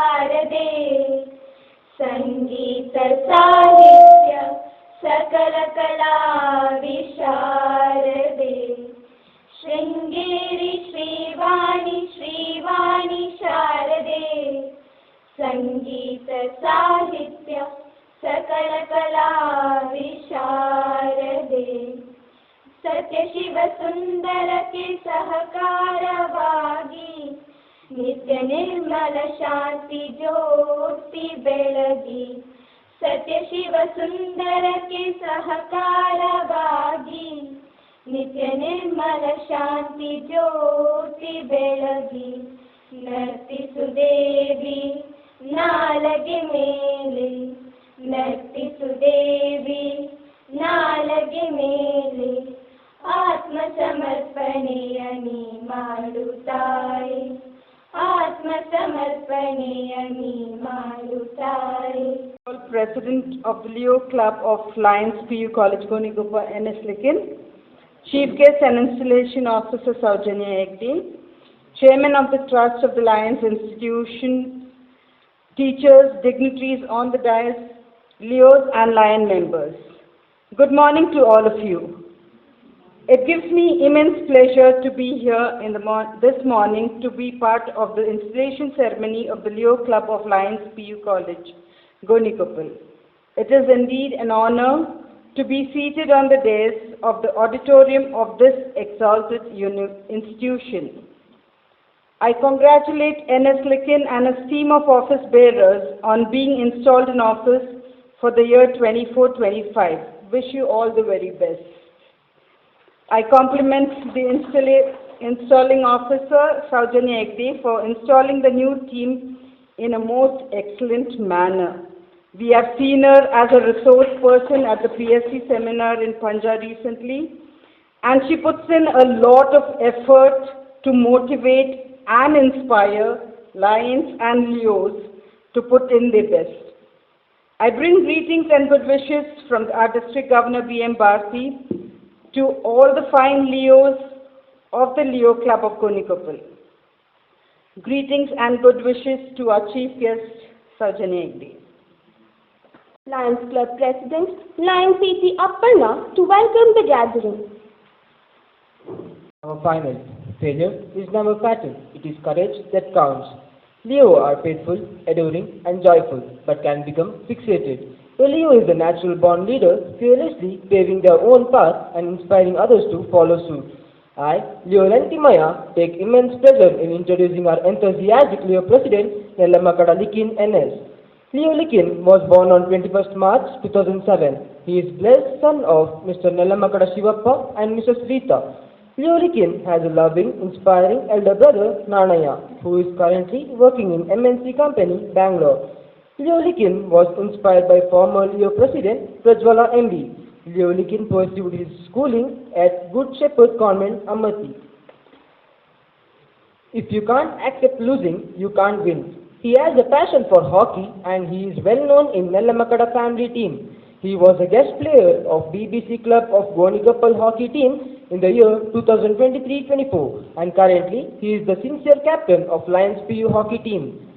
शारदे। सङ्गीतसाहित्य सकलकला विशारदे। शृङ्गेरि श्रीवाणि श्रीवाणि शारदे। सङ्गीतसाहित्य सकलकला विशारदे। सत्यशिवसुन्दरके सहकारवागी ನಿತ್ಯ ನಿರ್ಮಲ ಶಾಂತಿ ಜ್ಯೋತಿ ಬೆಳಗಿ ಸತ್ಯ ಶಿವ ಸುಂದರಕ್ಕೆ ಸಹಕಾರವಾಗಿ ನಿತ್ಯ ನಿರ್ಮಲ ಶಾಂತಿ ಜ್ಯೋತಿ ಬೆಳಗಿ ನರ್ತಿಸುದೇವಿ ನಾಲಗೆ ಮೇಲೆ ನರ್ತಿಸುದೇವಿ ನಾಲಗೆ ಮೇಲೆ ಆತ್ಮ ಸಮರ್ಪಣೆಯ ನೀ ಮಾಡುತ್ತಾಯಿ President of the Leo Club of Lions PU College Gonigupa NS Likin, Chief Guest and Installation Officer Saujanya Egde, Chairman of the Trust of the Lions Institution, teachers, dignitaries on the dais, Leos and Lion members. Good morning to all of you. It gives me immense pleasure to be here in the this morning to be part of the installation ceremony of the Leo Club of Lions PU College, Gonikoppal. It is indeed an honor to be seated on the dais of the auditorium of this exalted institution. I congratulate NS Likin and his team of office bearers on being installed in office for the year 24-25. Wish you all the very best. I compliment the installing officer, Saujanya Egde, for installing the new team in a most excellent manner. We have seen her as a resource person at the PSC seminar in Punjab recently, and she puts in a lot of effort to motivate and inspire Lions and Leos to put in their best. I bring greetings and good wishes from our district governor B.M. Bharti to all the fine Leos of the Leo Club of Konikoppal. Greetings and good wishes to our chief guest, Sajani Egde. Lions Club President, Lion PT Apparna, to welcome the gathering. Our final failure is never fatal. It is courage that counts. Leo are faithful, adoring, and joyful, but can become fixated. A Leo is a natural born leader, fearlessly paving their own path and inspiring others to follow suit. I, Leo Lantimaya, take immense pleasure in introducing our enthusiastic Leo president, Nelamakada Likin NS. Leo Likin was born on 21st March 2007. He is blessed son of Mr. Nelamakada Shivappa and Mrs. Rita. Leo Likin has a loving, inspiring elder brother, Nanaya, who is currently working in MNC company, Bangalore. Leo Likin was inspired by former Leo president, Prajwala MB. Leo Likin pursued his schooling at Good Shepherd Convent, Amati. If you can't accept losing, you can't win. He has a passion for hockey and he is well known in Nelamakada family team. He was a guest player of BBC Club of Gonigapal hockey team in the year 2023-24 and currently he is the sincere captain of Lions PU hockey team.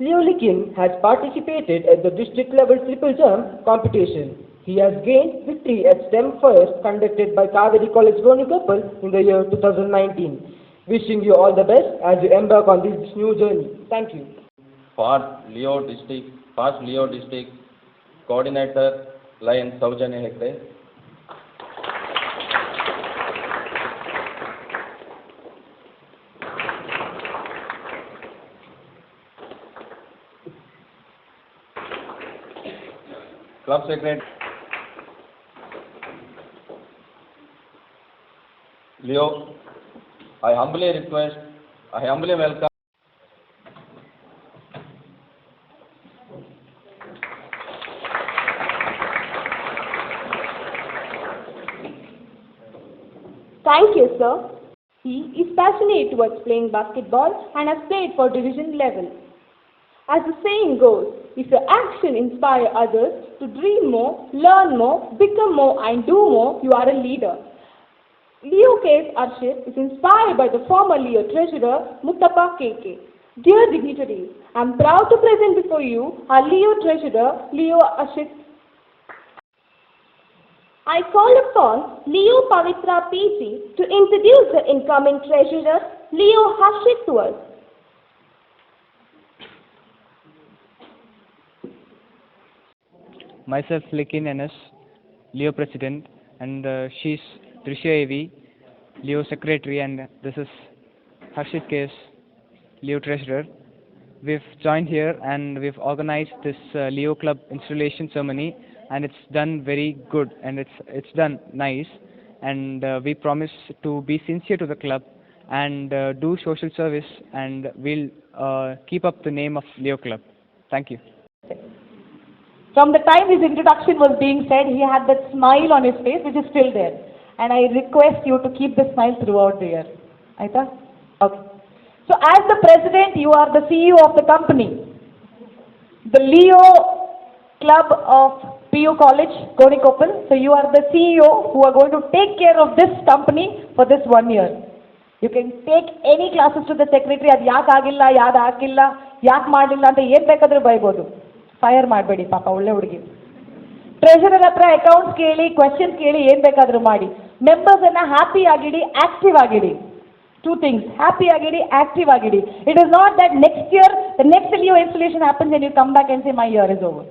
Leo Likin has participated at the district level triple jump competition. He has gained victory at STEM First conducted by Kaveri College Gonigapal in the year 2019. Wishing you all the best as you embark on this new journey. Thank you. for Leo district, past Leo district coordinator, Lion Saujanya Hegde. Club secretary, Leo, I humbly request, I humbly welcome Thank you, sir. He is passionate towards playing basketball and has played for division level. As the saying goes, if your action inspire others to dream more, learn more, become more and do more, you are a leader. Leo Arshid is inspired by the former Leo treasurer Muttappa KK. Dear dignitaries, I am proud to present before you our Leo Treasurer, Leo Ashit. I call upon Leo Pavitra PC to introduce the incoming Treasurer, Leo Hashit to us. Myself Lekin Enes, Leo President, and uh, she's Trisha AV, Leo Secretary, and this is Harshit Case, Leo Treasurer. We've joined here and we've organized this uh, Leo Club installation ceremony, and it's done very good and it's it's done nice. And uh, we promise to be sincere to the club and uh, do social service, and we'll uh, keep up the name of Leo Club. Thank you. From the time his introduction was being said, he had that smile on his face, which is still there. And I request you to keep the smile throughout the year. Aita? Okay. So as the president, you are the CEO of the company. The Leo Club of PU College, Gonikoppal. So you are the CEO who are going to take care of this company for this one year. You can take any classes to the secretary ಅದು ಯಾಕೆ ಆಗಿಲ್ಲ ಯಾವ್ದು ಹಾಕಿಲ್ಲ ಯಾಕೆ ಮಾಡಲಿಲ್ಲ ಅಂತ ಏನು ಬೇಕಾದರೂ ಬೈಬೋದು ಫೈರ್ ಮಾಡಬೇಡಿ ಪಾಪ, ಒಳ್ಳೆ ಹುಡುಗಿ. ಟ್ರೆಷರರ್ ಹತ್ರ ಅಕೌಂಟ್ಸ್ ಕೇಳಿ ಕ್ವೆಶನ್ ಕೇಳಿ, ಏನು ಬೇಕಾದರೂ ಮಾಡಿ. ಮೆಂಬರ್ಸನ್ನು ಹ್ಯಾಪಿ ಆಗಿಡಿ ಆಕ್ಟಿವ್ ಆಗಿಡಿ. ಟೂ ಥಿಂಗ್ಸ್ ಹ್ಯಾಪಿ ಆಗಿಡಿ active ಆಗಿಡಿ. It is not that next year the next Leo installation happens and you come back and see my year is over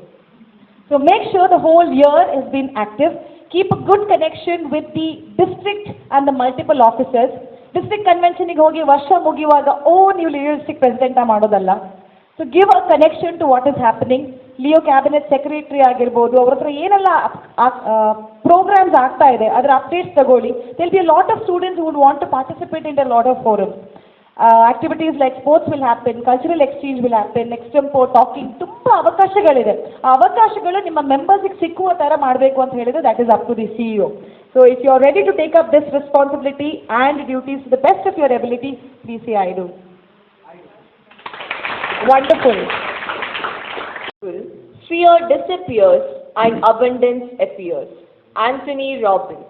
so make sure the whole year is been active keep a good connection with the district and the multiple officers district ಕನ್ವೆನ್ಷನಿಗೆ ಹೋಗಿ, ವರ್ಷ ಮುಗಿಯುವಾಗ, ಓ, ನೀವು ಲೀಡರ್ಸ್ಟಿಕ್ president ಮಾಡೋದಲ್ಲ. So give a connection to what is happening Leo cabinet secretary ಆಗಿರ್ಬೋದು, ಅವ್ರ ಹತ್ರ ಏನೆಲ್ಲ ಪ್ರೋಗ್ರಾಮ್ಸ್ ಆಗ್ತಾ ಇದೆ, ಅದರ ಅಪ್ಡೇಟ್ಸ್ ತಗೊಳ್ಳಿ. There'll be lot of students would want to participate in the lot of forum activities like sports will happen cultural exchange will happen extempore talking ತುಂಬ ಅವಕಾಶಗಳಿದೆ. ಆ ಅವಕಾಶಗಳು ನಿಮ್ಮ ಮೆಂಬರ್ಸಿಗೆ ಸಿಕ್ಕುವ ಥರ ಮಾಡಬೇಕು ಅಂತ ಹೇಳಿದ್ರೆ that is up to the CEO so if you are ready to take up this responsibility and duties the best of your ability please see I do wonderful. Fear disappears and abundance appears. Anthony Robbins.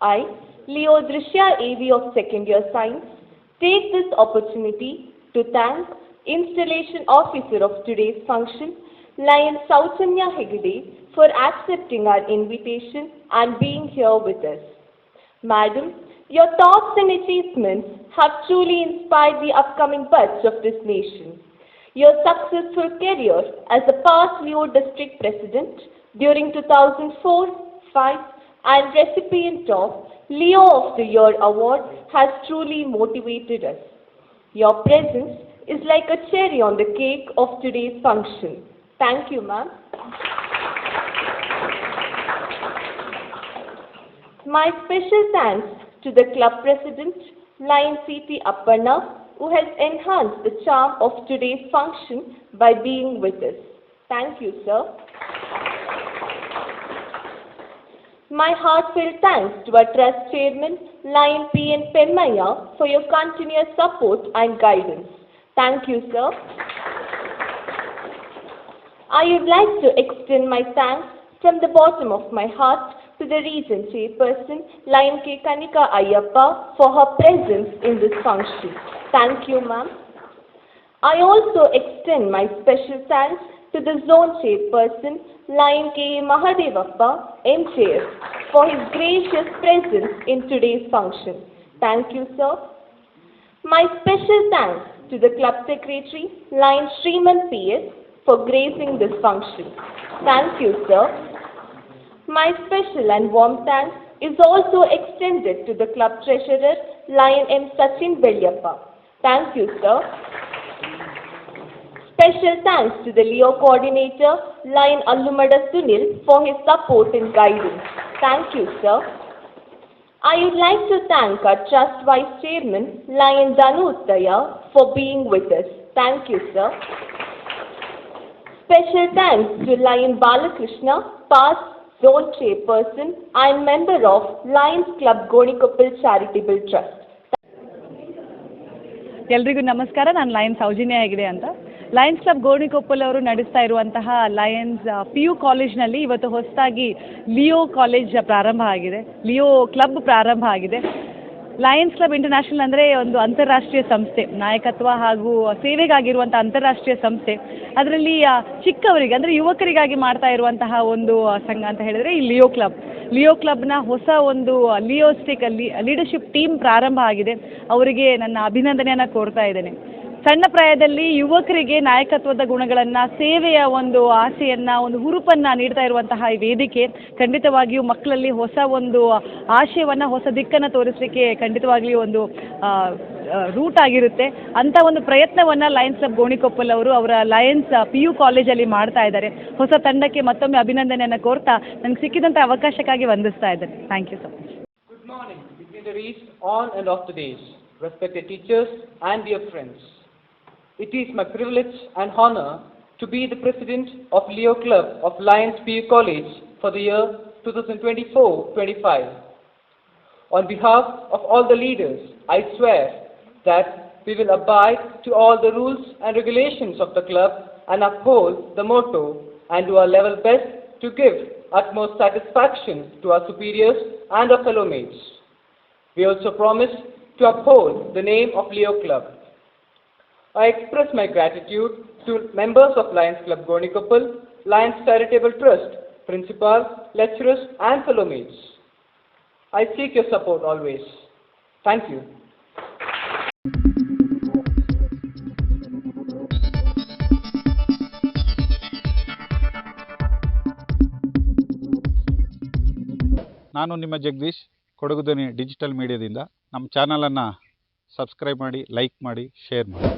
I, Leo Drishya AV of second year science, take this opportunity to thank installation officer of today's function, Lion Sautanya Hegde, for accepting our invitation and being here with us. Madam, your thoughts and achievements have truly inspired the upcoming buds of this nation. Your successful career as a past Leo District President during 2004-5 and recipient of Leo of the Year Award has truly motivated us. Your presence is like a cherry on the cake of today's function. Thank you, ma'am. My special thanks to the club president, Lion C.T. Apparna, who has enhanced the charm of today's function by being with us. Thank you, sir. My heartfelt thanks to our trust chairman, Lion P. N. Pennaya, for your continuous support and guidance. Thank you, sir. I would like to extend my thanks from the bottom of my heart the region chairperson, K. Kanika Ayappa for her presence in this function. Thank you, ma'am. I also extend my special thanks to the zone chairperson, K. Mahadevappa, M. Chair, for his gracious presence in today's function. Thank you, sir. My special thanks to the club secretary, Lion Sriman P.S., for gracing this function. Thank you, sir. My special and warm thanks is also extended to the club treasurer, Lion M. Sachin Belyappa. Thank you, sir. Special thanks to the Leo coordinator, Lion Allumada Sunil, for his support and guidance. Thank you, sir. I would like to thank our Trust Vice Chairman, Lion Danu Uttaya, for being with us. Thank you, sir. Special thanks to Lion Balakrishna, past Zone Chairperson and member of Lions Club Gonikoppal Charitable Trust. ಎಲ್ರಿಗೂ ನಮಸ್ಕಾರ. ನಾನು Lions Soujanya ಆಗಿದೆ ಅಂತ. Lions club Gonikoppal ಅವರು ನಡೆಸ್ತಾ ಇರುವಂತಹ Lions P U ಕಾಲೇಜ್ನಲ್ಲಿ ಇವತ್ತು ಹೊಸದಾಗಿ ಲಿಯೋ ಕಾಲೇಜ್ ಪ್ರಾರಂಭ ಆಗಿದೆ. ಲಿಯೋ ಕ್ಲಬ್ ಪ್ರಾರಂಭ ಆಗಿದೆ. ಲಯನ್ಸ್ ಕ್ಲಬ್ ಇಂಟರ್ನ್ಯಾಷನಲ್ ಅಂದರೆ ಒಂದು ಅಂತಾರಾಷ್ಟ್ರೀಯ ಸಂಸ್ಥೆ, ನಾಯಕತ್ವ ಹಾಗೂ ಸೇವೆಗಾಗಿರುವಂಥ ಅಂತಾರಾಷ್ಟ್ರೀಯ ಸಂಸ್ಥೆ. ಅದರಲ್ಲಿ ಚಿಕ್ಕವರಿಗೆ ಅಂದರೆ ಯುವಕರಿಗಾಗಿ ಮಾಡ್ತಾ ಇರುವಂತಹ ಒಂದು ಸಂಘ ಅಂತ ಹೇಳಿದರೆ ಈ ಲಿಯೋ ಕ್ಲಬ್ ಲಿಯೋ ಕ್ಲಬ್ನ ಹೊಸ ಒಂದು ಲಿಯೋಸ್ಟಿಕ್ ಲೀಡರ್ಶಿಪ್ ಟೀಮ್ ಪ್ರಾರಂಭ ಆಗಿದೆ. ಅವರಿಗೆ ನನ್ನ ಅಭಿನಂದನೆಯನ್ನು ಕೋರ್ತಾ ಇದ್ದೇನೆ. ಸಣ್ಣ ಪ್ರಾಯದಲ್ಲಿ ಯುವಕರಿಗೆ ನಾಯಕತ್ವದ ಗುಣಗಳನ್ನು ಸೇವೆಯ ಒಂದು ಆಸೆಯನ್ನು ಒಂದು ಹುರುಪನ್ನು ನೀಡ್ತಾ ಇರುವಂತಹ ಈ ವೇದಿಕೆ ಖಂಡಿತವಾಗಿಯೂ ಮಕ್ಕಳಲ್ಲಿ ಹೊಸ ಒಂದು ಆಶಯವನ್ನು ಹೊಸ ದಿಕ್ಕನ್ನು ತೋರಿಸಲಿಕ್ಕೆ ಖಂಡಿತವಾಗಿಯೂ ಒಂದು ರೂಟ್ ಆಗಿರುತ್ತೆ. ಅಂಥ ಒಂದು ಪ್ರಯತ್ನವನ್ನು ಲಯನ್ಸ್ ಕ್ಲಬ್ ಗೋಣಿಕೊಪ್ಪಲ್ ಅವರು ಅವರ ಲಯನ್ಸ್ ಪಿ ಯು ಕಾಲೇಜಲ್ಲಿ ಮಾಡ್ತಾ ಇದ್ದಾರೆ. ಹೊಸ ತಂಡಕ್ಕೆ ಮತ್ತೊಮ್ಮೆ ಅಭಿನಂದನೆಯನ್ನು ಕೋರ್ತಾ ನನಗೆ ಸಿಕ್ಕಿದಂಥ ಅವಕಾಶಕ್ಕಾಗಿ ವಂದಿಸ್ತಾ ಇದ್ದಾರೆ thank you so much Good morning, dignitaries of and respected teachers and dear friends. It is my privilege and honor to be the president of Leo Club of Lions PU College for the year 2024-25. On behalf of all the leaders, I swear that we will abide to all the rules and regulations of the club and uphold the motto and do our level best to give utmost satisfaction to our superiors and our fellow mates. We also promise to uphold the name of Leo Club. I express my gratitude to members of Lions Club Gornikoppal, Lions Charitable Trust, principal, lecturers and fellow mates. I seek your support always. Thank you. ನಾನು ನಿಮ್ಮ ಜಗದೀಶ್ ಕೊಡಗು ಧ್ವನಿ digital ಮೀಡಿಯಾದಿಂದ ನಮ್ಮ ಚಾನಲನ್ನು subscribe ಮಾಡಿ like ಮಾಡಿ share ಮಾಡಿ